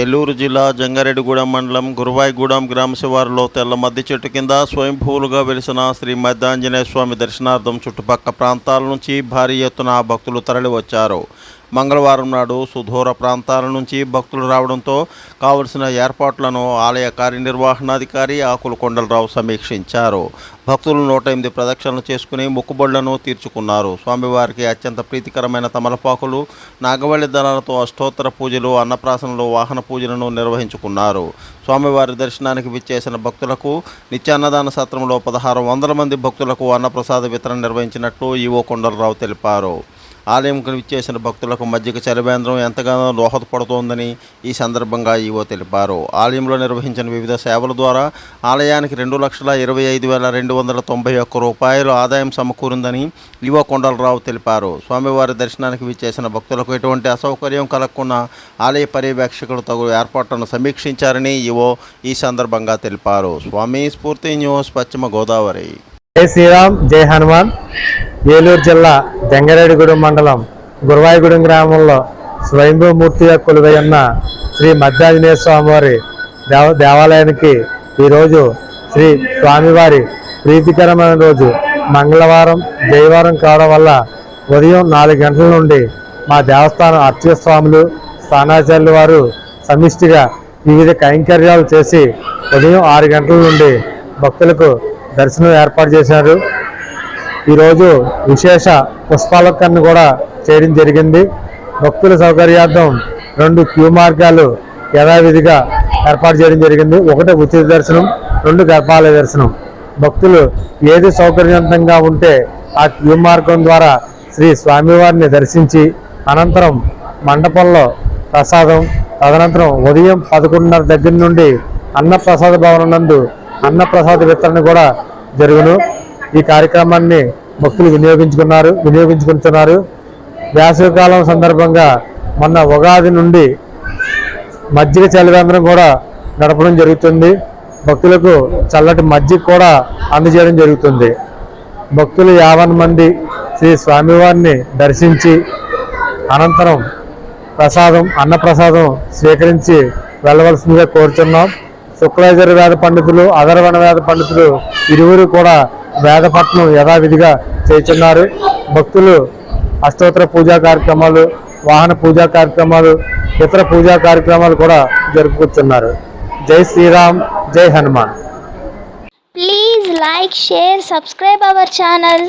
ఏలూరు జిల్లా జంగారెడ్డిగూడెం మండలం గురువాయిగూడెం గ్రామ శివారులో తెల్ల మద్ది చెట్టు కింద స్వయంభూలుగా వెలిసిన శ్రీ మద్దాంజనేయ స్వామి దర్శనార్థం చుట్టుపక్కల ప్రాంతాల నుంచి భారీ ఎత్తున భక్తులు తరలివచ్చారు. మంగళవారం నాడు సుదూర ప్రాంతాల నుంచి భక్తులు రావడంతో కావలసిన ఏర్పాట్లను ఆలయ కార్యనిర్వహణాధికారి ఆకుల కొండలరావు సమీక్షించారు. భక్తులు నూట ఎనిమిది ప్రదక్షిణలు చేసుకుని ముక్కుబళ్ళను తీర్చుకున్నారు. స్వామివారికి అత్యంత ప్రీతికరమైన తమలపాకులు నాగవల్లి దళాలతో అష్టోత్తర పూజలు అన్నప్రాసనలు వాహన పూజలను నిర్వహించుకున్నారు. స్వామివారి దర్శనానికి విచ్చేసిన భక్తులకు నిత్యాన్నదాన సత్రంలో పదహారు వందల మంది భక్తులకు అన్నప్రసాద వితరణ నిర్వహించినట్లు ఈవో కొండలరావు తెలిపారు. ఆలయంకు విచ్చేసిన భక్తులకు మజ్జిగ చలివేంద్రం ఎంతగానో దోహదపడుతోందని ఈ సందర్భంగా ఈవో తెలిపారు. ఆలయంలో నిర్వహించిన వివిధ సేవల ద్వారా ఆలయానికి రెండు లక్షల ఇరవై ఐదు వేల రెండు వందల తొంభై ఒక్క రూపాయలు ఆదాయం సమకూరిందని ఈవో కొండలరావు తెలిపారు. స్వామివారి దర్శనానికి విచ్చేసిన భక్తులకు ఎటువంటి అసౌకర్యం కలగకుండా ఆలయ పర్యవేక్షకులు తగు ఏర్పాట్లను సమీక్షించారని ఈవో ఈ సందర్భంగా తెలిపారు. స్వామి స్ఫూర్తి న్యూస్ పశ్చిమ గోదావరి. జై శ్రీరామ్ జై హనుమాన్. ఏలూరు జిల్లా దెంగరేడిగూడెం మండలం గురువాయిగూడెం గ్రామంలో స్వయంభూమూర్తిగా కొలువై ఉన్న శ్రీ మధ్యాంజనేయ స్వామివారి దేవ దేవాలయానికి ఈరోజు శ్రీ స్వామివారి ప్రీతికరమైన రోజు. మంగళవారం జయవారం కావడం వల్ల ఉదయం నాలుగు గంటల నుండి మా దేవస్థానం అర్చక స్వాములు స్థానాచార్యుల వారు సమిష్టిగా వివిధ కైంకర్యాలు చేసి ఉదయం ఆరు గంటల నుండి భక్తులకు దర్శనం ఏర్పాటు చేశారు. ఈరోజు విశేష పుష్పాలకరణ కూడా చేయడం జరిగింది. భక్తుల సౌకర్యార్థం రెండు క్యూ మార్గాలు యథావిధిగా ఏర్పాటు చేయడం జరిగింది. ఒకటి ఉచిత దర్శనం రెండు గర్భాలయ దర్శనం. భక్తులు ఏది సౌకర్యవంతంగా ఉంటే ఆ క్యూ మార్గం ద్వారా శ్రీ స్వామివారిని దర్శించి అనంతరం మండపంలో ప్రసాదం తదనంతరం ఉదయం పదకొండున్నర దగ్గర నుండి అన్నప్రసాద భవనం నందు అన్నప్రసాద వితరణ కూడా జరుగును. ఈ కార్యక్రమాన్ని భక్తులు వినియోగించుకున్నారు వినియోగించుకుంటున్నారు. వేసవికాలం సందర్భంగా మొన్న ఉగాది నుండి మజ్జిగ చలివేంద్రం కూడా నడపడం జరుగుతుంది. భక్తులకు చల్లటి మజ్జిగ కూడా అందజేయడం జరుగుతుంది. భక్తులు యావన్ మంది శ్రీ స్వామివారిని దర్శించి అనంతరం ప్రసాదం అన్నప్రసాదం స్వీకరించి వెళ్ళవలసిందిగా కోరుచున్నాం. శుక్లాచార్య వేద పండితులు అధర్వణ వేద పండితులు ఇరువురు కూడా వేదపట్నం యథావిధిగా చేస్తున్నారు భక్తులు అష్టోత్తర పూజా కార్యక్రమాలు వాహన పూజా కార్యక్రమాలు ఇతర పూజా కార్యక్రమాలు కూడా జరుపుకుంటున్నారు జై శ్రీరామ్ జై Hanuman. Please like share subscribe our channel